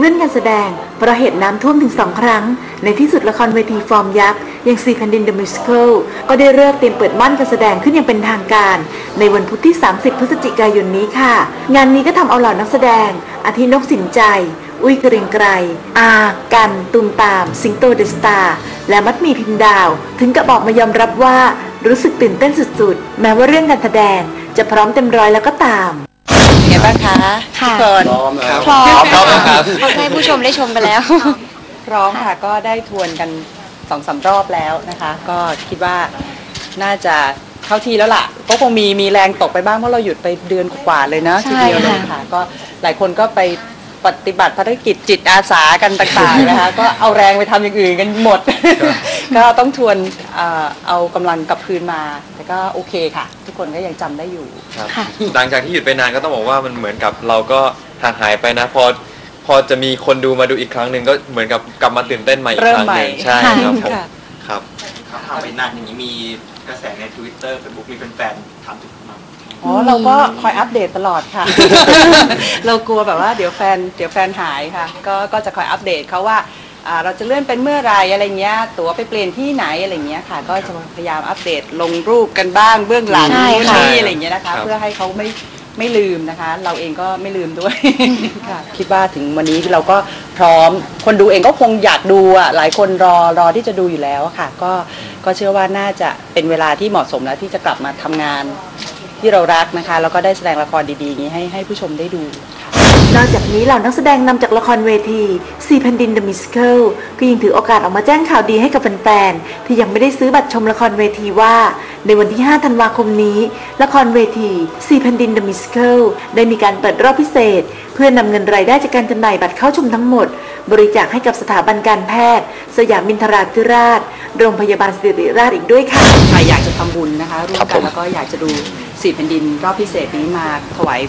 เลื่อนการแสดง เพราะเหตุน้ำท่วมถึงสองครั้ง ในที่สุดละครเวทีฟอร์มยักษ์อย่างซีแผ่นดินเดอะมิสิคลก็ได้เริ่มเตรียมเปิดม่านการแสดงขึ้นอย่างเป็นทางการ ในวันพุธที่ 30 พฤศจิกายนนี้ค่ะ งานนี้ก็ทำเอาเหล่านักแสดง อาทินกสินใจ อุ้ยเกรียงไกรอา กัน ตุมตาม สิงโตเดสตาร์และมัดมีพิมดาว ถึงกับบอกมายอมรับว่ารู้สึกตื่นเต้นสุดๆ แม้ว่าเรื่องการแสดงจะพร้อมเต็มร้อยแล้วก็ตาม ไงบ้างคะค่ะทุกคนพร้อมแล้วพร้อมพร้อมแล้วครับเขาให้ผู้ชมได้ชมไปแล้ว พร้อมค่ะก็ได้ทวนกันสองสามรอบแล้วนะคะ ก็คิดว่าน่าจะเข้าที่แล้วล่ะก็คงมีมีแรงตกไปบ้างเพราะเราหยุดไปเดือนกว่าๆเลยนะใช่ทีเดียวเลยค่ะค่ะ ก็หลายคนก็ไป ปฏิบัติภารกิจจิตอาสากันต่างๆนะคะ ก็เอาแรงไปทำอย่างอื่นกันหมด ก็ต้องทวนเอ่อเอากำลังกลับคืนมา แต่ก็โอเคค่ะ ทุกคนก็ยังจำได้อยู่ ครับค่ะ หลังจากที่หยุดไปนานก็ต้องบอกว่ามันเหมือนกับเราก็ห่างหายไปนะพอพอจะมีคนดูมาดูอีกครั้งหนึ่งก็เหมือนกับกลับมาตื่นเต้นใหม่อีกเริ่คมรั้งหนึ่งใหม่ใช่ครับผม ค่ะ ครับครับทำไปนานอย่างนี้มีกระแสใน Twitter Facebook มีแฟนๆถามถึงมา อ๋อเราก็คอยอัปเดตตลอดค่ะ เรากลัวแบบว่าเดี๋ยวแฟนเดี๋ยวแฟนหายค่ะ ก็ก็จะคอยอัปเดตเขาว่าอ่าเราจะเลื่อนเป็นเมื่อไหรอะไรเงี้ย ตั๋วไปเปลี่ยนที่ไหนอะไรเงี้ยค่ะ ก็จะพยายามอัปเดตลงรูปกันบ้างเบื้องหลังใช่นู่นค่ะ นี่อะไรเงี้ยนะคะ ครับ เพื่อให้เขาไม่ ไม่ลืมนะคะ เราเองก็ไม่ลืมด้วย ค่ะคิดว่าถึงวันนี้เราก็พร้อม คนดูเองก็คงอยากดูอะหลายคนรอรอที่จะดูอยู่แล้วอะค่ะ ก็ก็เชื่อว่าน่าจะเป็นเวลาที่เหมาะสมแล้วที่จะกลับมาทำงานที่เรารักนะคะ แล้วก็ได้แสดงละครดีๆอย่างนี้ให้ให้ผู้ชมได้ดูค่ะ อกจากนี้เหล่านักแสดงนำจากละครเวทีซีแผ่นดิน The Musical ก็ยังถือโอกาสออกมาแจ้งข่าวดีให้กับแฟนๆที่ยังไม่ได้ซื้อบัตรชมละครเวทีว่า ในวันที่ 5 ธันวาคมนี้ ละครเวทีซีแผ่นดิน The Musical ได้มีการเปิดรอบพิเศษ เพื่อนำเงินรายได้จากการจำหน่ายบัตรเข้าชมทั้งหมด บริจาคให้กับสถาบันการแพทย์ สยามมินทราธิราช โรงพยาบาลสิริราชอีกด้วยค่ะใครอยากจะทำบุญนะคะร่วครัมบกัผนมแล้วก็อยากจะดูสี่แผ่นดินรอบพิเศษนี้มาถวาย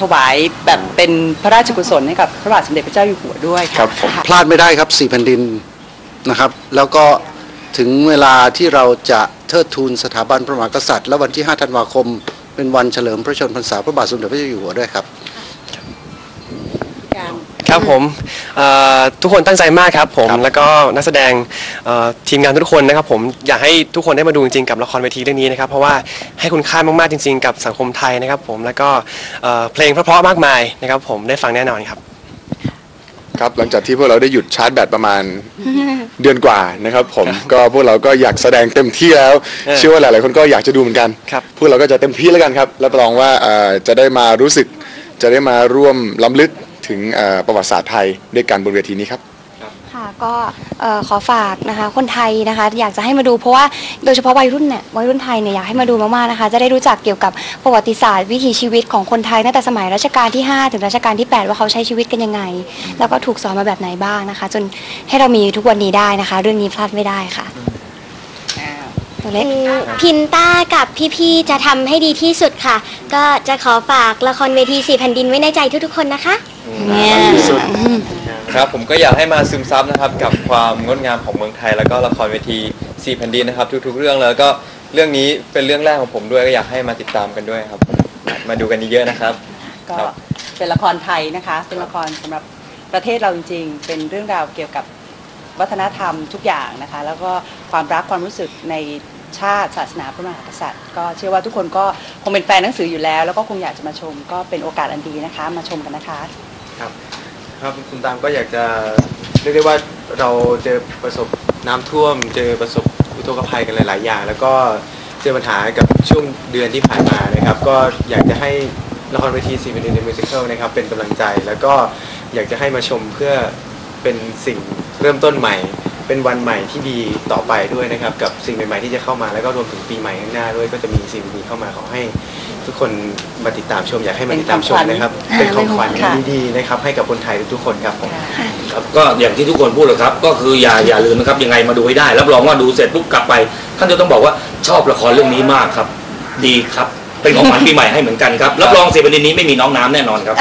ถวายแบบเป็นพระราชกุศลให้กับพระบาทสมเด็จพระเจ้าอยู่หัวด้วยค่ะครับผมค่ะพลาดไม่ได้ครับสี่แผ่นดินนะครับ แล้วก็ถึงเวลาที่เราจะเทิดทูนสถาบันพระมหากษัตริย์ และวันที่ 5 ธันวาคม เป็นวันเฉลิมพระชนมพรรษาพระบาทสมเด็จพระเจ้าอยู่หัวด้วยครับ ครับผมเอ่อทุกคนตั้งใจมากครับผมแล้วก็นักแสดงเอ่อทีมงานทุกคนนะครับผมอยากให้ทุกคนได้มาดูจริงๆกับละครเวทีเรื่องนี้นะครับเพราะว่าให้คุณค่ามากๆจริง ๆ กับสังคมไทยนะครับผมแล้วก็เอ่อเพลงเพราะๆมากมายนะครับผมได้ฟังแน่นอนครับ ครับหลังจากที่พวกเราได้หยุดชาร์จแบตประมาณ เดือนกว่านะครับผมก็พวกเราก็อยากแสดงเต็มที่แล้ว เออเชื่อว่าหลายๆคนก็อยากจะดูเหมือนกัน ครับพวกเราก็จะเต็มที่แล้วกันครับรับรองว่าเอ่อจะได้มารู้สึก จะได้มาร่วมล้ำลึก ถึงเอ่อประวัติศาสตร์ไทยด้วยกันบนเวทีนี้ครับค่ะก็เอ่อขอฝากนะคะคนไทยนะคะ อยากจะให้มาดูเพราะว่าโดยเฉพาะวัยรุ่นเนี่ยวัยรุ่นไทยเนี่ยอยากให้มาดูมากๆนะคะ จะได้รู้จักเกี่ยวกับประวัติศาสตร์วิถีชีวิตของคนไทยตั้งแต่สมัยรัชกาลที่ 5 ถึงรัชกาลที่ 8 ว่าเขาใช้ชีวิตกันยังไง แล้วก็ถูกสอนมาแบบไหนบ้างนะคะ จนให้เรามีทุกวันนี้ได้นะคะ เรื่องนี้พลาดไม่ได้ค่ะ ตัวเล็ก พินต้ากับพี่ๆจะทำให้ดีที่สุดค่ะ ก็จะขอฝากละครเวทีสี่แผ่นดินไว้ในใจทุกๆคนนะคะ เนี่ยครับผมก็อยากให้มาซึมซับนะครับกับความงดงามของเมืองไทย แล้วก็ละครเวทีสี่แผ่นดินนะครับ ทุก ๆ เรื่องแล้วก็เรื่องนี้เป็นเรื่องแรกของผมด้วยก็อยากให้มาติดตามกันด้วยครับ มาดูกันเยอะๆนะครับ ก็ครับ เป็นละครไทยนะคะ เป็นละครสำหรับประเทศเราจริงๆ เป็นเรื่องราวเกี่ยวกับวัฒนธรรมทุกอย่างนะคะ แล้วก็ ความรักความรู้สึกในชาติศาสนาพระมหากษัตริย์ ก็เชื่อว่าทุกคนก็คงเป็นแฟนหนังสืออยู่แล้ว แล้วก็คงอยากจะมาชม ก็เป็นโอกาสอันดีนะคะ มาชมกันนะคะ ครับครับคุณตามก็อยากจะเรียกได้ว่าเราเจอประสบน้ำท่วม เจอประสบอุทกภัยกันหลาย ๆ อย่าง แล้วก็เจอปัญหากับช่วงเดือนที่ผ่านมานะครับ ก็อยากจะให้ละครเวทีซีเป็นเดนมิวสิคลนะครับเป็นกำลังใจแล้วก็อยากจะให้มาชมเพื่อเป็นสิ่งเริ่มต้นใหม่ เป็นวันใหม่ที่ดีต่อไปด้วยนะครับ กับสิ่งใหม่ๆที่จะเข้ามาแล้วก็รวมถึงปีใหม่ข้างหน้าด้วยก็จะมีสิ่งดีๆเข้ามาขอให้ ทุกคนมาติดตามชมอยากให้มาติดตามชมนะครับเป็เป็นนขขอองงขขวัวัญญค่ะดีๆนะครับให้กับคนไทยทุกๆคนครับผมครับก็อย่างที่ทุกคนพูดเลยครับ ก็คืออย่าอย่าลืมนะครับยังไงมาดูให้ได้ รับรองว่าดูเสร็จปุ๊บกลับไป ท่านจะต้องบอกว่าชอบละครเรื่องนี้มากครับ ดีครับ เป็นของขวัญปีใหม่ให้เหมือนกันครับรับรองเสียประเด็นนี้ไม่มีน้องน้ำแน่นอนครับ